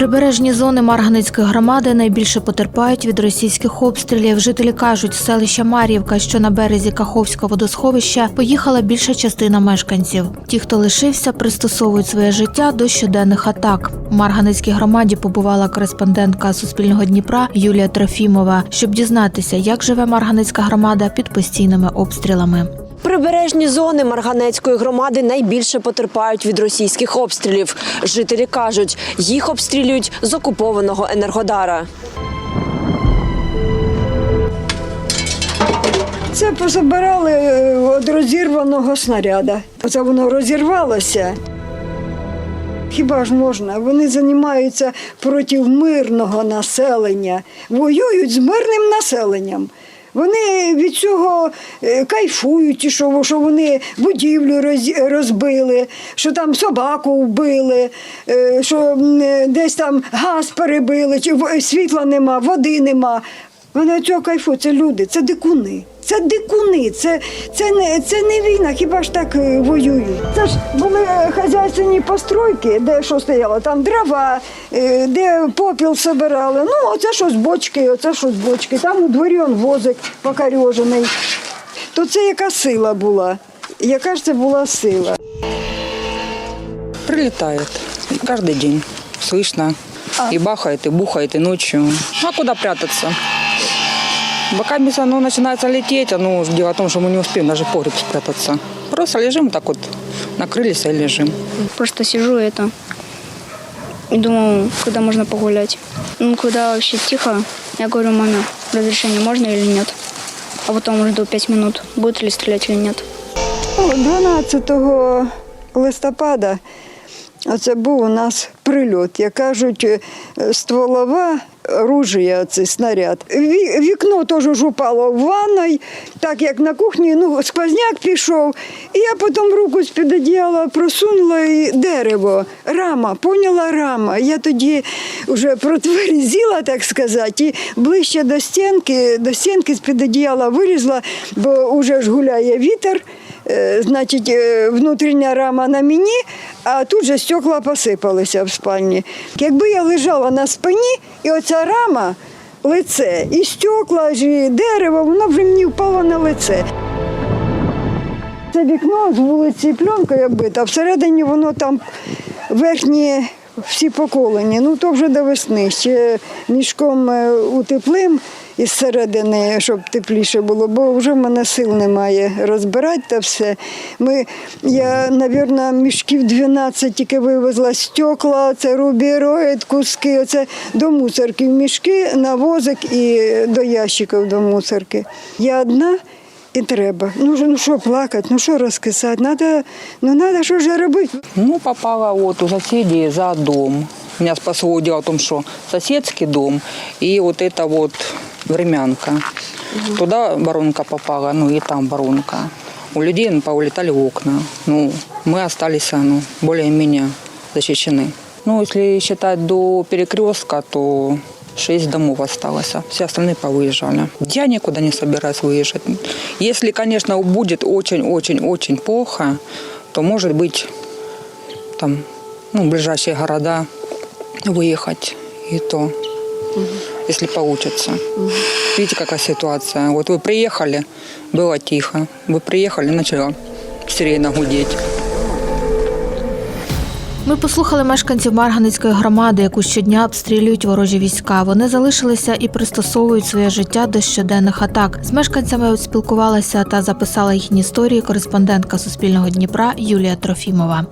Прибережні зони Марганецької громади найбільше потерпають від російських обстрілів. Жителі кажуть, селища Мар'ївка, що на березі Каховського водосховища, поїхала більша частина мешканців. Ті, хто лишився, пристосовують своє життя до щоденних атак. У Марганецькій громаді побувала кореспондентка Суспільного Дніпра Юлія Трофімова, щоб дізнатися, як живе Марганецька громада під постійними обстрілами. Прибережні зони Марганецької громади найбільше потерпають від російських обстрілів. Жителі кажуть, їх обстрілюють з окупованого Енергодара. Це позабирали е, від розірваного снаряда. Оце воно розірвалося. Хіба ж можна? Вони займаються проти мирного населення, воюють з мирним населенням. Вони від цього е, кайфують, що, що вони будівлю роз- розбили, що там собаку вбили, е, що е, десь там газ перебили, чи світла нема, води нема. Вони цього кайфують, це люди, це дикуни. Це дикуни, це, це, не, це не війна, хіба ж так е, воюють. Це ж були е, хазяйственні постройки, де що стояло, там дрова, е, де попіл собирали. Ну, оце що з бочки, оце що з бочки. Там у дворі он возик покарьожений. То це яка сила була? Яка ж це була сила? Прилетает каждый день. Слышно. И бахает, и бухает, и ночью. А куда прятаться? Пока оно начинается лететь, оно дело в том, что мы не успеем даже в погреб спрятаться. Просто лежим так вот, накрылись и лежим. Просто сижу это и думаю, когда можно погулять. Ну, когда вообще тихо, я говорю маме, разрешение можно или нет. А потом жду пять минут, будет ли стрелять или нет. Ну, 12 листопада це був у нас прильот, як кажуть, е, стволова ружія, цей снаряд. Ві- Вікно теж упало в ванной, так як на кухні, ну, сквозняк пішов. І я потім руку з-під одіяла просунула і дерево, рама, поняла рама. Я тоді вже протверзіла, так сказати, і ближче до стінки, до стінки з-під одіяла вилізла, бо вже ж гуляє вітер. Е, Значить, е, внутрішня рама на мені, а тут же стекла посипалися в спальні. Якби я лежала на спині, і оця рама, лице, і стекла, і дерево, воно вже мені впало на лице. Це вікно з вулиці пленкою оббито, а всередині воно там верхні всі поколені. Ну то вже до весни. Ще мішком е, утеплим із середини, щоб тепліше було, бо вже в мене сил немає розбирати та все. Ми, я, мабуть, мішків 12 тільки вивезла стекла, це рубіроїд, куски, оце до мусорки мішки, на возик і до ящиків до мусорки. Я одна. І треба. Ну, ну що плакати, ну що розкисати? Надо, ну треба що ж робити. Ну, попала вот у соседей за дом. Меня спасло дело в том, что соседский дом и вот это вот времянка. Туда воронка попала, ну и там воронка. У людей ну, поулетали окна. Ну, мы остались ну, более-менее защищены. Ну, если считать до перекрестка, то шесть домов осталось, а все остальные повыезжали. Я никуда не собираюсь выезжать. Если, конечно, будет очень-очень-очень плохо, то, может быть, там, ну, ближайшие города выехать и то, если получится. Видите, какая ситуация. Вот вы приехали, было тихо. Вы приехали, начала сирена гудеть. Ми послухали мешканців Марганецької громади, яку щодня обстрілюють ворожі війська. Вони залишилися і пристосовують своє життя до щоденних атак. З мешканцями спілкувалася та записала їхні історії кореспондентка Суспільного Дніпра Юлія Трофімова.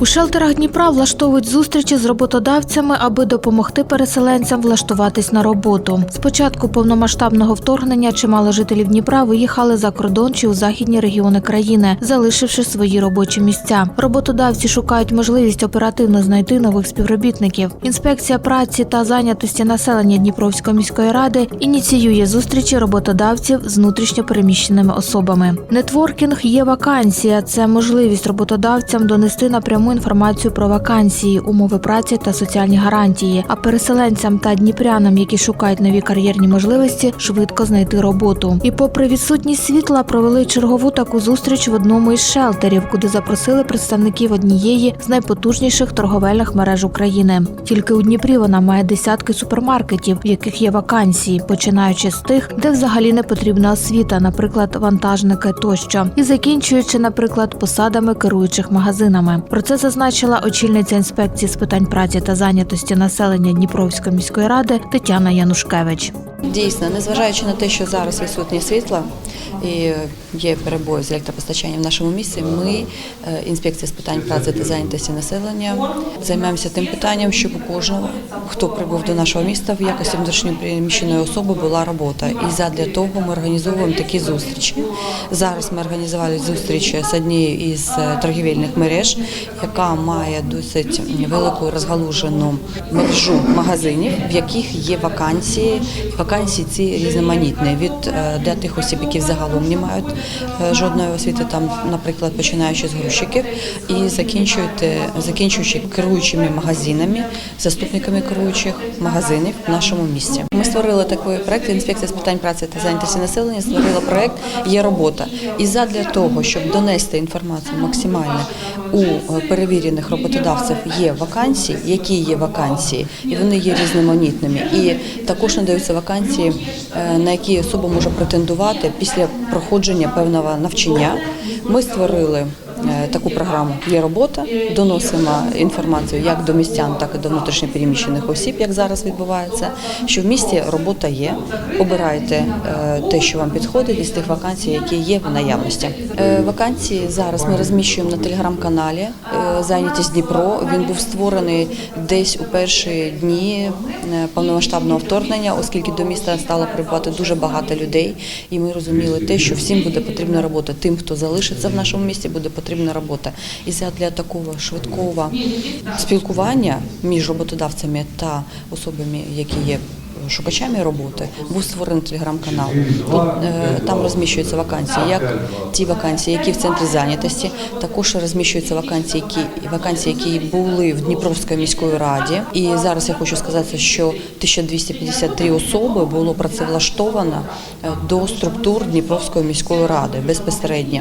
У шелтерах Дніпра влаштовують зустрічі з роботодавцями, аби допомогти переселенцям влаштуватись на роботу. З початку повномасштабного вторгнення чимало жителів Дніпра виїхали за кордон чи у західні регіони країни, залишивши свої робочі місця. Роботодавці шукають можливість оперативно знайти нових співробітників. Інспекція праці та зайнятості населення Дніпровської міської ради ініціює зустрічі роботодавців з внутрішньо переміщеними особами. Нетворкінг є вакансія. Це можливість роботодавцям донести напряму інформацію про вакансії, умови праці та соціальні гарантії. А переселенцям та дніпрянам, які шукають нові кар'єрні можливості, швидко знайти роботу. І, попри відсутність світла, провели чергову таку зустріч в одному із шелтерів, куди запросили представників однієї з найпотужніших торговельних мереж України. Тільки у Дніпрі вона має десятки супермаркетів, в яких є вакансії, починаючи з тих, де взагалі не потрібна освіта, наприклад, вантажники тощо, і закінчуючи, наприклад, посадами керуючих магазинами. Про це зазначила очільниця інспекції з питань праці та зайнятості населення Дніпровської міської ради Тетяна Янушкевич. Дійсно, незважаючи на те, що зараз відсутні світла і є перебої з електропостачанням в нашому місті, ми, е, інспекція з питань праці та зайнятості населення, займаємося тим питанням, щоб у кожного, хто прибув до нашого міста в якості внутрішньопереміщеної особи, була робота. І задля того ми організовуємо такі зустрічі. Зараз ми організували зустріч з однією із е, торгівельних мереж, яка має досить велику розгалужену мережу магазинів, в яких є вакансії. Вакансії ці різноманітні від е, для тих осіб, які взагалом не мають е, жодної освіти, там, наприклад, починаючи з грузчиків і закінчуючи, закінчуючи керуючими магазинами, заступниками керуючих магазинів в нашому місті. Ми створили такий проект. Інспекція з питань праці та зайнятості населення створила проект Є робота. І задля того, щоб донести інформацію максимально у е, перевірених роботодавців є вакансії, які є вакансії, і вони є різноманітними. І також надаються вакансії, е, на які особа може претендувати після проходження певного навчання. Ми створили таку програму Є робота, доносимо інформацію як до містян, так і до внутрішньопереміщених осіб, як зараз відбувається. Що в місті робота є. Обирайте е, те, що вам підходить, із тих вакансій, які є в наявності. Е, Вакансії зараз ми розміщуємо на телеграм-каналі е, Зайнятість Дніпро. Він був створений десь у перші дні е, повномасштабного вторгнення, оскільки до міста стало прибувати дуже багато людей, і ми розуміли те, що всім буде потрібна робота. Тим, хто залишиться в нашому місті, буде потрібна робота. І для такого швидкого спілкування між роботодавцями та особами, які є шукачами роботи, був створений телеграм-канал. Е, там розміщуються вакансії, як ті вакансії, які в центрі зайнятості, також розміщуються вакансії, які вакансії, які були в Дніпровській міської раді. І зараз я хочу сказати, що 1253 особи було працевлаштовано е, до структур Дніпровської міської ради безпосередньо.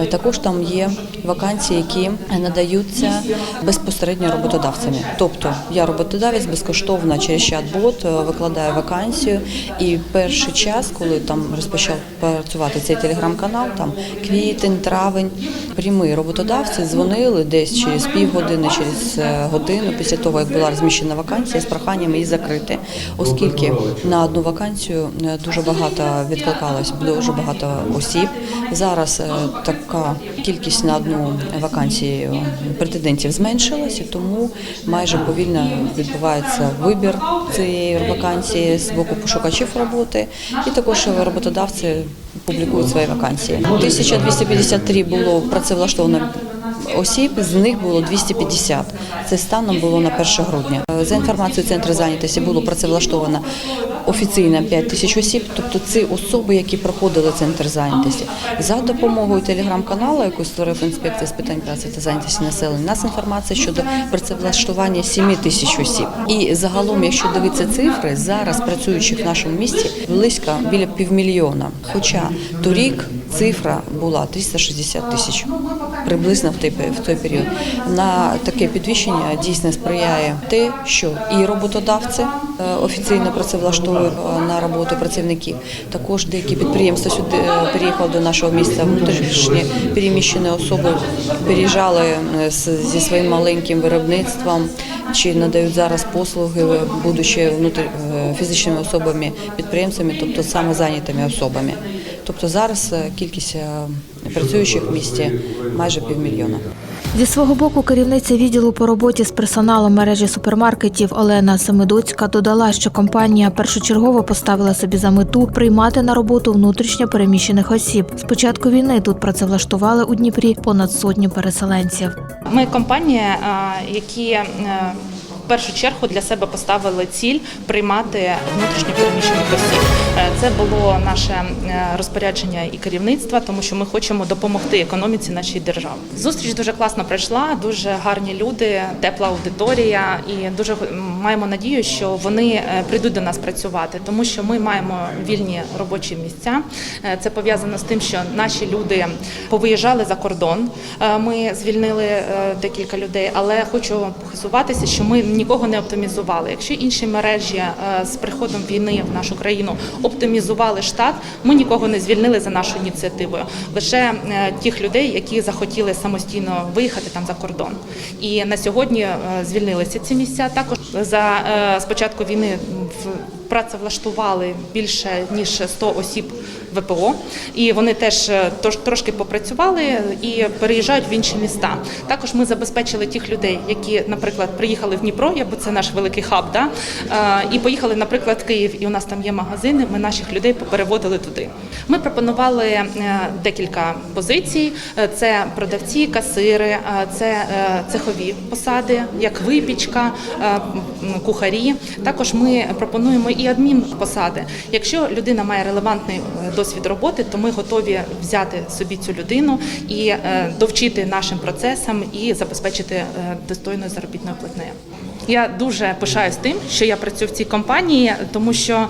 Е, Також там є вакансії, які надаються безпосередньо роботодавцями. Тобто я роботодавець безкоштовно через чат-бот е, викладаю вакансію. І перший час, коли там розпочав працювати цей телеграм-канал, там квітень, травень, прямі роботодавці дзвонили десь через півгодини, через е, годину після того, як була розміщена вакансія з проханням її закрити, оскільки на одну вакансію е, дуже багато відкликалось, дуже багато осіб. Зараз е, така кількість на одну вакансію претендентів зменшилась, і тому майже повільно відбувається вибір цієї вакансії з боку пошукачів роботи, і також роботодавці публікують свої вакансії. 1253 було працевлаштовано осіб, з них було 250. Це станом було на 1 грудня. За інформацією центру зайнятості було працевлаштовано офіційно 5 тисяч осіб, тобто це особи, які проходили центр зайнятості. За допомогою телеграм-каналу, яку створив інспекція з питань праці та зайнятості населення, нас інформація щодо працевлаштування 7 тисяч осіб. І загалом, якщо дивитися цифри, зараз працюючих в нашому місті близько біля півмільйона. Хоча торік цифра була 360 тисяч приблизно в той, в той період. На таке підвищення дійсно сприяє те, що і роботодавці е, офіційно працевлаштовують е, на роботу працівників. Також деякі підприємства сюди е, переїхали до нашого міста. Внутрішні переміщені особи переїжджали зі своїм маленьким виробництвом чи надають зараз послуги, будучи внутр... фізичними особами, підприємцями, тобто самозайнятими особами. Тобто зараз кількість працюючих в місті майже півмільйона. Зі свого боку, керівниця відділу по роботі з персоналом мережі супермаркетів Олена Семидоцька додала, що компанія першочергово поставила собі за мету приймати на роботу внутрішньо переміщених осіб. З початку війни тут працевлаштували у Дніпрі понад сотню переселенців. Ми компанія, які е, першу чергу для себе поставили ціль приймати внутрішньо переміщених осіб. Е, Це було наше е, розпорядження і керівництва, тому що ми хочемо допомогти економіці нашої держави. Зустріч дуже класно пройшла, дуже гарні люди, тепла аудиторія, і дуже маємо надію, що вони е, прийдуть до нас працювати, тому що ми маємо вільні робочі місця. Це пов'язано з тим, що наші люди повиїжджали за кордон. Ми звільнили декілька людей, але хочу похизуватися, що ми нікого не оптимізували. Якщо інші мережі е, з приходом війни в нашу країну оптимізували штат, ми нікого не звільнили за нашою ініціативою. Лише е, тих людей, які захотіли самостійно виїхати там за кордон. І на сьогодні е, звільнилися ці місця. Також за спочатку війни працевлаштували більше ніж 100 осіб ВПО, і вони теж е, трошки попрацювали і переїжджають в інші міста. Також ми забезпечили тих людей, які, наприклад, приїхали в Дніпро, бо це наш великий хаб, да? е, і поїхали, наприклад, в Київ, і у нас там є магазини. Ми наших людей переводили туди. Ми пропонували е, декілька позицій: це продавці, касири, це цехові посади, як випічка, кухарі. Також ми пропонуємо і адмінпосади. Якщо людина має релевантний досвід роботи, то ми готові взяти собі цю людину і е, довчити нашим процесам і забезпечити е, достойною заробітною платнею. Я дуже пишаюсь тим, що я працюю в цій компанії, тому що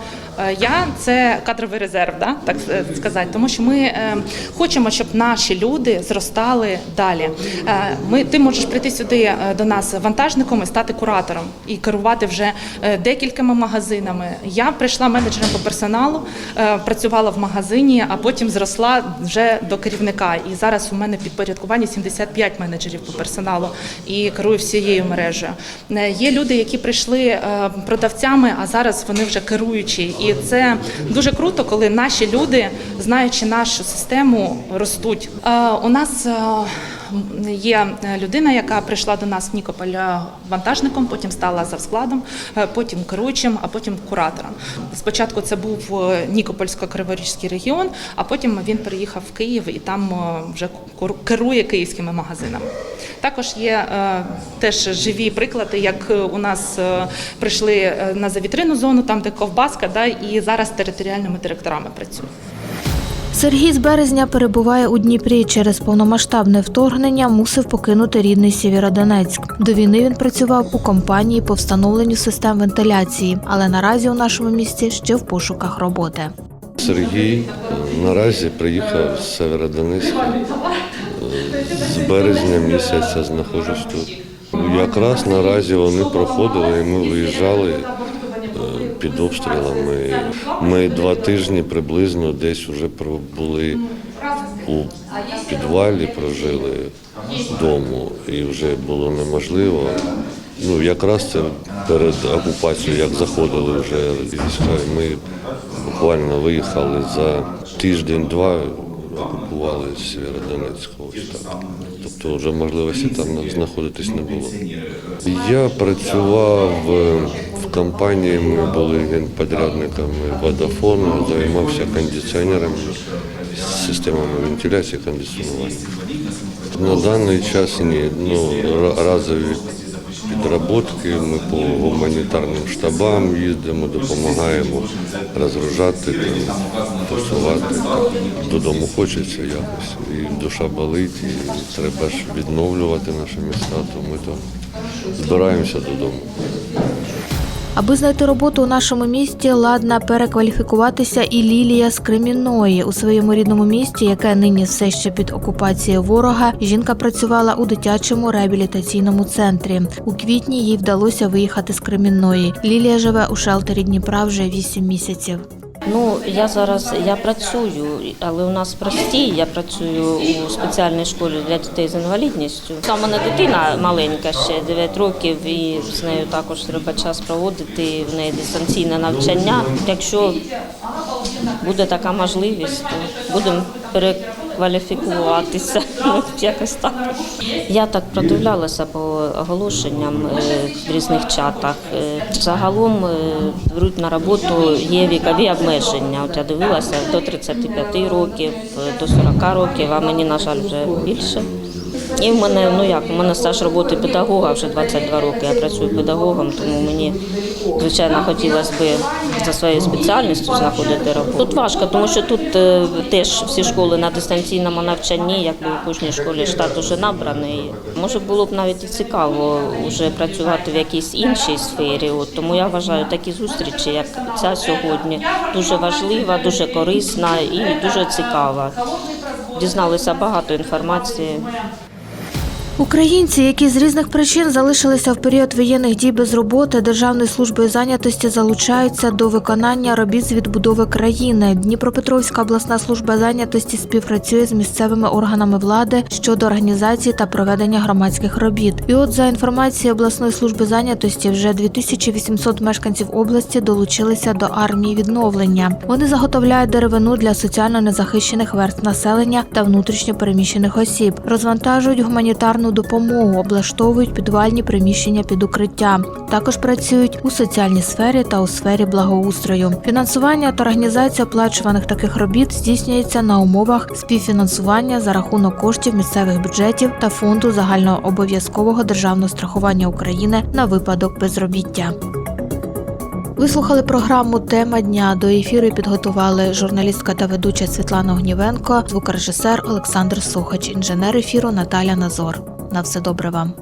я це кадровий резерв, да, так е, сказати. Тому що ми е, хочемо, щоб наші люди зростали далі. Е, Ми ти можеш прийти сюди е, до нас вантажником і стати куратором і керувати вже е, декількома магазинами. Я прийшла менеджером по персоналу, е, працювала в магазині, а потім зросла вже до керівника. І зараз у мене підпорядкування 75 менеджерів по персоналу і керую всією мережею. Е, Є люди, які прийшли е, продавцями, а зараз вони вже керуючі. І це дуже круто, коли наші люди, знаючи нашу систему, ростуть. Е, У нас е, є людина, яка прийшла до нас в Нікополь е, вантажником, потім стала завскладом, е, потім керуючим, а потім куратором. Спочатку це був е, Нікопольсько-Криворізький регіон, а потім він переїхав в Київ і там е, вже керує київськими магазинами. Також є е, теж живі приклади, як е, у нас е, прийшли е, на завітрину зону, там де ковбаска, да, і зараз територіальними директорами працюють. Сергій з березня перебуває у Дніпрі. Через повномасштабне вторгнення мусив покинути рідний Сєвєродонецьк. До війни він працював у компанії по встановленню систем вентиляції, але наразі у нашому місті ще в пошуках роботи. Сергій е, наразі приїхав з Северодонецька. Е, З березня місяця знаходжусь тут. Якраз наразі вони проходили, і ми виїжджали під обстрілами. Ми два тижні приблизно десь вже були у підвалі, прожили дому, і вже було неможливо. Ну, якраз це перед окупацією, як заходили вже війська, ми буквально виїхали за тиждень-два, окупували Сєвєродонецьк. Ось так. Тобто вже можливості там знаходитись не було. Я працював е, в компанії, ми були генподрядниками водофону, займався кондиціонерами, системами вентиляції кондиціонування. На даний час ні. Ну, разові підроботки, ми по гуманітарним штабам їздимо, допомагаємо розгружати, там, тусувати. Додому хочеться якось. І душа болить, і треба ж відновлювати наші міста, то ми то збираємося додому. Аби знайти роботу у нашому місті, ладна перекваліфікуватися і Лілія з Кремінної у своєму рідному місті, яке нині все ще під окупацією ворога. Жінка працювала у дитячому реабілітаційному центрі. У квітні їй вдалося виїхати з Кремінної. Лілія живе у шелтері Дніпра вже 8 місяців. Ну я зараз я працюю, але у нас прості. Я працюю у спеціальній школі для дітей з інвалідністю. Там мене дитина маленька, ще 9 років, і з нею також треба час проводити. В неї дистанційне навчання. Якщо буде така можливість, то будемо перекваліфікуватися. Ну, якось так. Я так продивлялася по оголошенням е, в різних чатах. Е, Загалом е, беруть на роботу є вікові обмеження. От я дивилася до 35 років, до 40 років, а мені, на жаль, вже більше. І в мене, ну як, у мене стаж роботи педагога вже 22 роки. Я працюю педагогом, тому мені, звичайно, хотілося б за своєю спеціальністю знаходити роботу. Тут важко, тому що тут е, теж всі школи на дистанційному навчанні, якби у кожній школі штат уже набраний. Може було б навіть цікаво вже працювати в якійсь іншій сфері. От, тому я вважаю такі зустрічі, як ця сьогодні, дуже важлива, дуже корисна і дуже цікава. Дізналися багато інформації. Українці, які з різних причин залишилися в період воєнних дій без роботи, Державною службою зайнятості залучаються до виконання робіт з відбудови країни. Дніпропетровська обласна служба зайнятості співпрацює з місцевими органами влади щодо організації та проведення громадських робіт. І от за інформацією обласної служби зайнятості, вже 2800 мешканців області долучилися до армії відновлення. Вони заготовляють деревину для соціально незахищених верств населення та внутрішньо переміщених осіб, розвантажують гуманітарну допомогу, облаштовують підвальні приміщення під укриття. Також працюють у соціальній сфері та у сфері благоустрою. Фінансування та організація оплачуваних таких робіт здійснюється на умовах співфінансування за рахунок коштів місцевих бюджетів та фонду загального обов'язкового державного страхування України на випадок безробіття. Ви слухали програму Тема дня. До ефіру підготували журналістка та ведуча Світлана Огнівенко, звукорежисер Олександр Сухач, інженер ефіру Наталя Назор. На все добре вам.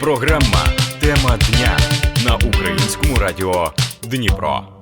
Програма Тема дня на українському радіо Дніпро.